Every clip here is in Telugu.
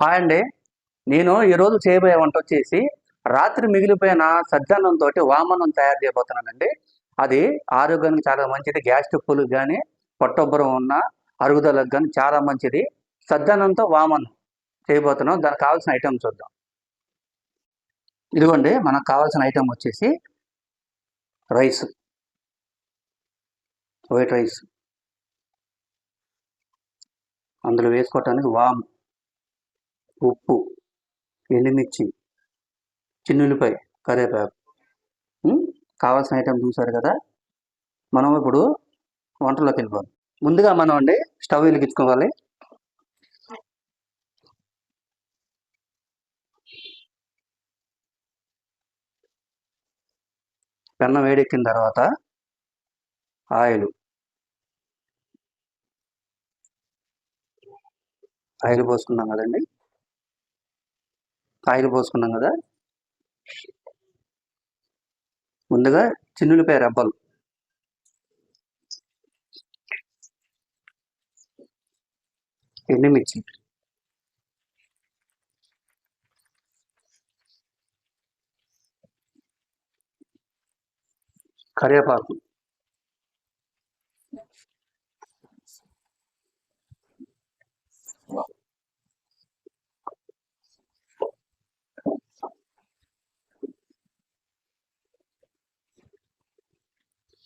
హాయ్ అండి. నేను ఈరోజు చేయబోయే వంట వచ్చేసి రాత్రి మిగిలిపోయిన సజ్జన్నంతో వామన్నం తయారు చేయబోతున్నానండి. అది ఆరోగ్యానికి చాలా మంచిది గ్యాస్ట్రిక్ ట్రిప్పులకు కానీ పొట్టొబ్బరం ఉన్న అరుగుదలకు కానీ చాలా మంచిది. సజ్జన్నంతో వామన్నం చేయబోతున్నాం. దానికి కావాల్సిన ఐటమ్ చూద్దాం. ఇదిగోండి మనకు కావాల్సిన ఐటమ్ వచ్చేసి రైస్. White rice. అందులో వేసుకోవటానికి వాము. ఉప్పు ఎండుమిర్చి చిన్నులపై కరివేపాకు. కావాల్సిన ఐటెం చూసారు కదా? మనం ఇప్పుడు వంటలోకి వెళ్ళిపోవాలి ముందుగా మనం అండి స్టవ్ వెలిగించుకోవాలి. పెన్నం వేడెక్కిన తర్వాత ఆయిల్. ఆయిల్ పోసుకున్నాం కదండి. ఆయిల్ పోసుకున్నాం కదా? ముందుగా చిన్నులపై రెబ్బలు ఎండుమిర్చి. కరివేపాకు.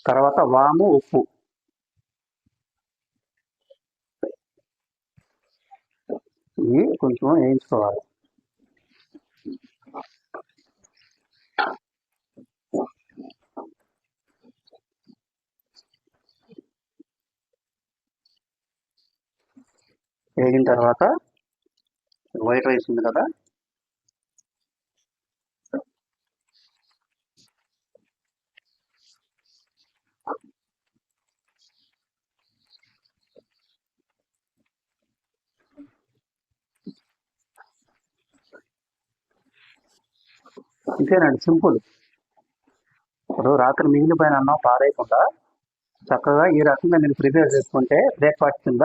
తర్వాత వాము ఉప్పు. ఇవి కొంచెం వేయించుకోవాలి. వేగిన తర్వాత వైట్ రైస్ ఉంది కదా అంతేనండి సింపుల్. ఇప్పుడు రాత్రి మిగిలిపోయిన అన్నం పారేయకుండా చక్కగా ఈ రకంగా మీరు ప్రిపేర్ చేసుకుంటే బ్రేక్ఫాస్ట్ కింద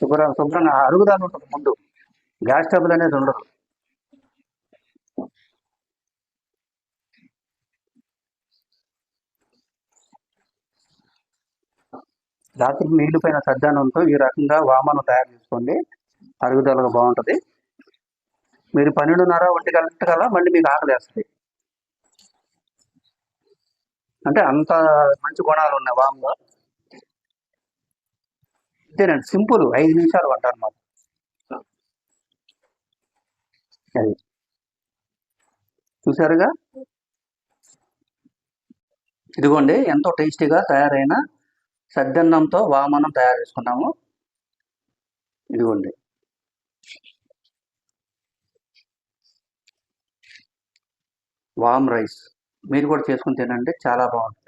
శుభ్ర శుభ్రంగా అరుగుదల ఉంటుంది ముందు. గ్యాస్ ట్రబుల్ అనేది ఉండదు. రాత్రి మిగిలిపోయిన సజ్జానంతో ఈ రకంగా వామను తయారు చేసుకోండి. అరుగుదలగా బాగుంటుంది. మీరు పన్నెండున్నర ఒంటి గంట కల్లా మళ్ళీ మీకు ఆకలి వేస్తుంది. అంటే అంత మంచి గుణాలు ఉన్నాయి వాములో అంతేనండి సింపుల్ ఐదు నిమిషాలు వంట అన్నమాట. అది. చూసారుగా? ఇదిగోండి ఎంతో టేస్టీగా తయారైన సద్దన్నంతో వామనం తయారు చేసుకున్నాము. ఇదిగోండి. వామ్ రైస్ మీరు కూడా చేసుకుని తినండి చాలా బాగుంటుంది.